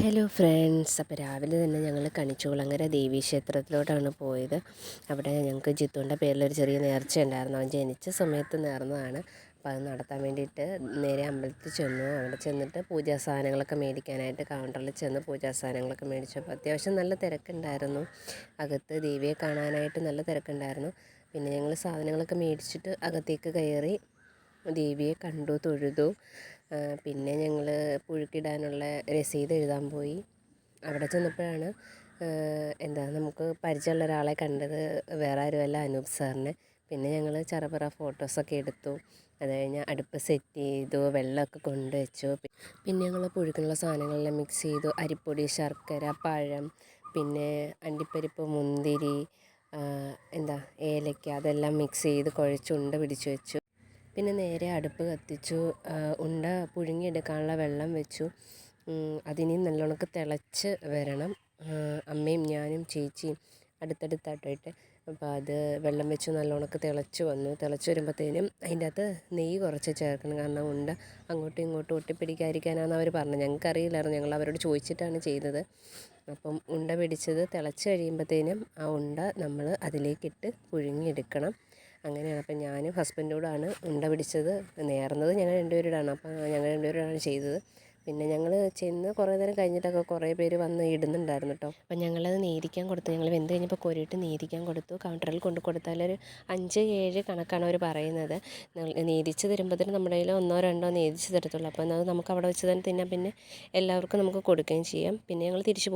Hello friends അപ്പോൾ രാവിലെ തന്നെ ഞങ്ങൾ കണിച്ചുകുളങ്ങര ദേവീ ക്ഷേത്രത്തിലോട്ടാണ് പോയത്. അവിടെ ഞങ്ങൾക്ക് ജിത്തുവിന്റെ പേരിലൊരു ചെറിയ നേർച്ച ഉണ്ടായിരുന്നു. അവൻ ജനിച്ച സമയത്ത് നേർന്നതാണ്. അപ്പോൾ അത് നടത്താൻ വേണ്ടിയിട്ട് നേരെ അമ്പലത്തിൽ ചെന്നു. അവിടെ ചെന്നിട്ട് പൂജാ സാധനങ്ങളൊക്കെ മേടിക്കാനായിട്ട് കൗണ്ടറിൽ ചെന്ന് പൂജാ സാധനങ്ങളൊക്കെ മേടിച്ചു. അപ്പോൾ അത്യാവശ്യം നല്ല തിരക്കുണ്ടായിരുന്നു. അകത്ത് ദേവിയെ കാണാനായിട്ട് നല്ല തിരക്കുണ്ടായിരുന്നു. പിന്നെ ഞങ്ങൾ സാധനങ്ങളൊക്കെ മേടിച്ചിട്ട് അകത്തേക്ക് കയറി ദേവിയെ കണ്ടു തൊഴുതു. പിന്നെ ഞങ്ങൾ പുഴുക്കിടാനുള്ള രസീത് എഴുതാൻ പോയി. അവിടെ ചെന്നപ്പോഴാണ് എന്താ നമുക്ക് പരിചയമുള്ള ഒരാളെ കണ്ടത് വേറെ ആരുമല്ല അനൂപ് സാറിനെ. പിന്നെ ഞങ്ങൾ ചറപറ ഫോട്ടോസൊക്കെ എടുത്തു. അത് കഴിഞ്ഞ് അടുപ്പ് സെറ്റ് ചെയ്തു വെള്ളമൊക്കെ കൊണ്ടുവച്ചു. പിന്നെ ഞങ്ങൾ പുഴുക്കിനുള്ള സാധനങ്ങളെല്ലാം മിക്സ് ചെയ്തു. അരിപ്പൊടി ശർക്കര പഴം പിന്നെ അണ്ടിപ്പരിപ്പ് മുന്തിരി എന്താ ഏലക്ക അതെല്ലാം മിക്സ് ചെയ്ത് കുഴച്ചുണ്ട പിടിച്ചു വെച്ചു. പിന്നെ നേരെ അടുപ്പ് കത്തിച്ചു ഉണ്ട പുഴുങ്ങിയെടുക്കാനുള്ള വെള്ളം വെച്ചു. അതിനി നല്ലോണക്ക് തിളച്ച് വരണം. അമ്മയും ഞാനും ചേച്ചിയും അടുത്തടുത്തായിട്ടായിട്ട്. അപ്പോൾ അത് വെള്ളം വെച്ച് നല്ലോണക്ക് തിളച്ച് വന്നു. തിളച്ച് വരുമ്പോഴത്തേനും അതിന്റെ അകത്ത് നെയ്യ് കുറച്ച് ചേർക്കണം. കാരണം ഉണ്ട അങ്ങോട്ടും ഇങ്ങോട്ടും ഒട്ടിപ്പിടിക്കാതിരിക്കാനാണ് അവർ പറഞ്ഞു ഞങ്ങൾക്കറിയില്ലായിരുന്നു. ഞങ്ങൾ അവരോട് ചോദിച്ചിട്ടാണ് ചെയ്തത്. അപ്പം ഉണ്ട പിടിച്ചത് തിളച്ച് കഴിയുമ്പോഴത്തേനും ആ ഉണ്ട നമ്മൾ അതിലേക്കിട്ട് പുഴുങ്ങിയെടുക്കണം. അങ്ങനെയാണ്. അപ്പം ഞാനും ഹസ്ബൻഡോടാണ് ഉണ്ട പിടിച്ചത് നേർന്നത് ഞങ്ങൾ രണ്ടുപേരോടാണ്. അപ്പം ഞങ്ങൾ രണ്ടുപേരോടാണ് ചെയ്തത്. പിന്നെ ഞങ്ങൾ ചെന്ന് കുറേ നേരം കഴിഞ്ഞിട്ടൊക്കെ കുറേ പേര് വന്ന് ഇടുന്നുണ്ടായിരുന്നു കേട്ടോ. അപ്പം ഞങ്ങളത് നേരിക്കാൻ കൊടുത്തു. ഞങ്ങൾ വെന്ത് കഴിഞ്ഞപ്പോൾ കോരിയിട്ട് നേരിക്കാൻ കൊടുത്തു. കൗണ്ടറിൽ കൊണ്ട് കൊടുത്താൽ ഒരു അഞ്ച് ഏഴ് കണക്കാണ് അവർ പറയുന്നത്. നേരിച്ച് തരുമ്പോഴത്തേനും നമ്മുടെ കയ്യിൽ ഒന്നോ രണ്ടോ നേരിച്ച് തരത്തുള്ളൂ. അപ്പം അത് നമുക്ക് അവിടെ വെച്ച് തന്നെ തിന്നാം. പിന്നെ എല്ലാവർക്കും നമുക്ക് കൊടുക്കുകയും ചെയ്യാം. പിന്നെ ഞങ്ങൾ തിരിച്ച്